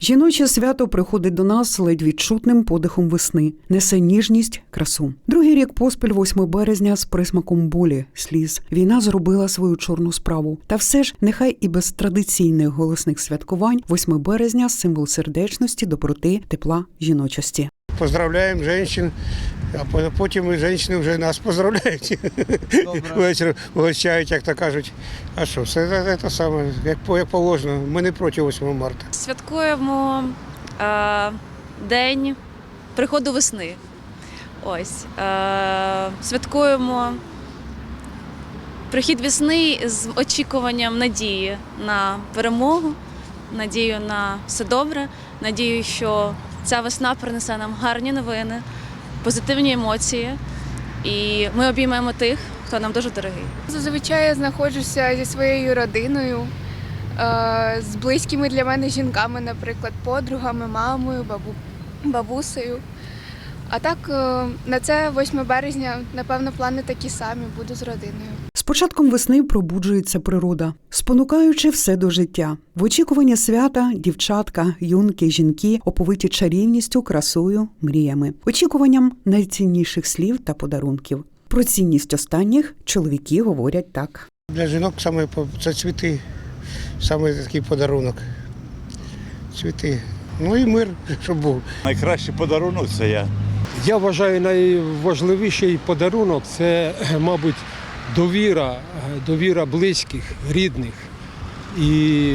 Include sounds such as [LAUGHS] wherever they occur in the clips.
Жіноче свято приходить до нас ледь відчутним подихом весни, несе ніжність, красу. Другий рік поспіль, 8 березня, з присмаком болі, сліз. Війна зробила свою чорну справу. Та все ж, нехай і без традиційних голосних святкувань, 8 березня символ сердечності, доброти, тепла, жіночості. Поздравляємо жінок, а потім і жінки вже нас поздравляють. Вечір угощають, як то кажуть. А що, все це, це саме, як, як положено. Ми не проти 8 марта. Святкуємо е, день приходу весни. Ось. Е, святкуємо прихід весни з очікуванням надії на перемогу, надію на все добре, надію, що ця весна принесе нам гарні новини, позитивні емоції. І ми обіймемо тих, хто нам дуже дорогий. Зазвичай я знаходжуся зі своєю родиною, е, з близькими для мене жінками, наприклад, подругами, мамою, бабу, бабусею. А так, е, на це 8 березня, напевно, плани такі самі, буду з родиною. З початком весни пробуджується природа, спонукаючи все до життя. В очікуванні свята дівчатка, юнки, жінки оповиті чарівністю, красою, мріями, очікуванням найцінніших слів та подарунків. Про цінність останніх чоловіки говорять так. Для жінок саме по- це цвіти, саме такий подарунок. Цвіти. Ну і мир, [LAUGHS] щоб був. Найкращий подарунок це я. Я вважаю, найважливіший подарунок це, [CLEARS THROAT] мабуть, довіра, довіра близьких, рідних. І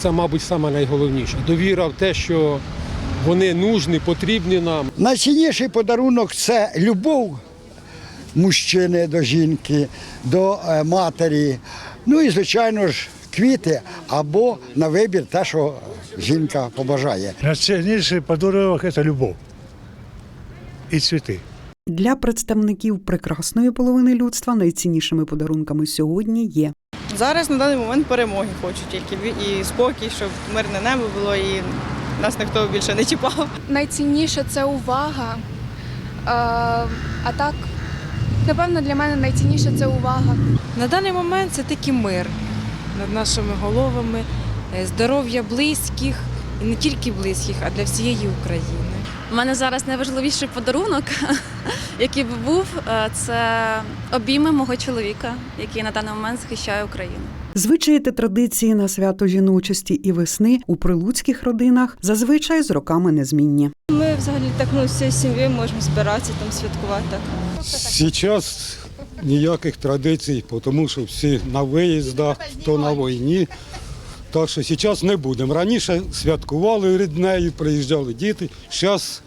це, мабуть, саме найголовніше. Довіра в те, що вони нужні, потрібні нам. Найцінніший подарунок це любов мужчини до жінки, до е, матері. Ну і, звичайно ж, квіти або на вибір те, що жінка побажає. Найцінніший подарунок – це любов і цвіти. Для представників прекрасної половини людства найціннішими подарунками сьогодні є Зараз на даний момент перемоги хочу тільки і спокій, щоб мирне небо було і нас ніхто більше не чіпав. Найцінніше це увага. А так, напевно, для мене найцінніше це увага. На даний момент це тільки мир над нашими головами, е, здоров'я близьких і не тільки близьких, а для всієї України. У мене зараз найважливіший подарунок, [LAUGHS] який би був, е, це обійми мого чоловіка, який на даний момент захищає Україну. Звичаї та традиції на свято жіночості і весни у прилуцьких родинах зазвичай з роками незмінні. Ми взагалі так ну, всією сім'єю можемо збиратися там святкувати. Так. Зараз ніяких традицій, тому що всі на виїздах, хто на війні. Так що зараз не будемо. Раніше святкували ріднею, приїжджали діти. Зараз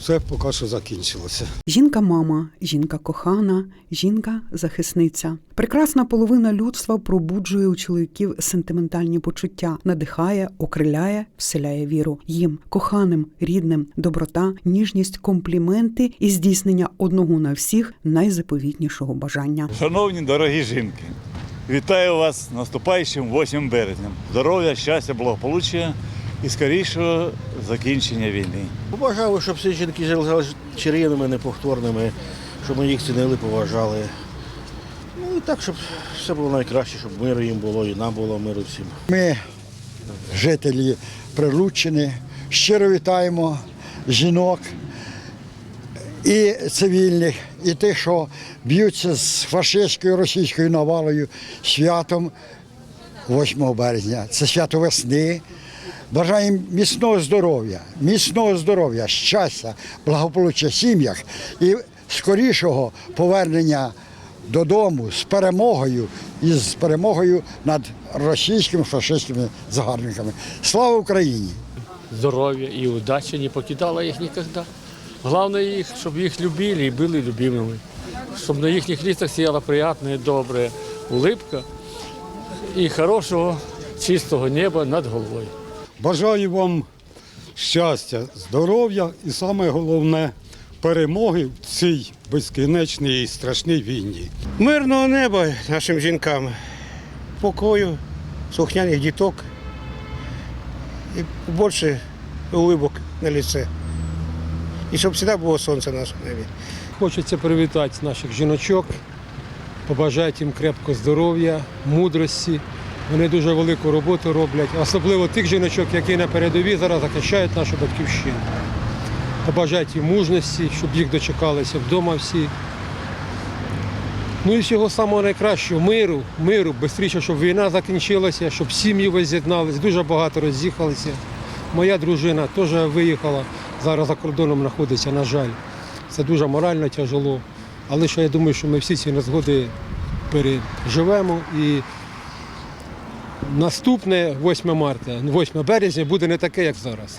все поки що закінчилося. Жінка мама, жінка кохана, жінка захисниця. Прекрасна половина людства пробуджує у чоловіків сентиментальні почуття, надихає, окриляє, вселяє віру. Їм, коханим, рідним, доброта, ніжність, компліменти і здійснення одного на всіх найзаповітнішого бажання. Шановні дорогі жінки, вітаю вас з наступаючим 8 березня. Здоров'я, щастя, благополуччя і скорішого закінчення війни. Побажав, щоб всі жінки жили чарівними, неповторними, щоб ми їх цінили, поважали. Ну і так, щоб все було найкраще, щоб миру їм було і нам було миру всім. Ми, жителі Прилуччини, щиро вітаємо жінок і цивільних, і тих, що б'ються з фашистською російською навалою святом 8 березня. Це свято весни. Бажаємо міцного здоров'я, міцного здоров'я, щастя, благополуччя сім'ях і скорішого повернення додому з перемогою і з перемогою над російськими фашистськими загарбниками. Слава Україні! Здоров'я і удачі не покидала їх ніколи. Головне їх, щоб їх любили і були любимими. Щоб на їхніх лицах сіяла приємна і добра улыбка і хорошого, чистого неба над головою. Бажаю вам щастя, здоров'я і саме головне перемоги в цій безкінечній і страшній війні. Мирного неба нашим жінкам, покою, слухняних діток і більше улибок на лице. І щоб завжди було сонце на нашому небі. Хочеться привітати наших жіночок, побажати їм крепкого здоров'я, мудрості Вони дуже велику роботу роблять, особливо тих жіночок, які на передовій зараз захищають нашу батьківщину. Побажають їм мужності, щоб їх дочекалися вдома всі. Ну і всього самого найкращого миру, миру, швидше, щоб війна закінчилася, щоб сім'ї воз'єднались, дуже багато роз'їхалися. Моя дружина теж виїхала, зараз за кордоном знаходиться, на жаль. Це дуже морально тяжело. Але що я думаю, що ми всі ці незгоди переживемо і наступне 8 марта, 8 березня буде не таке, як зараз.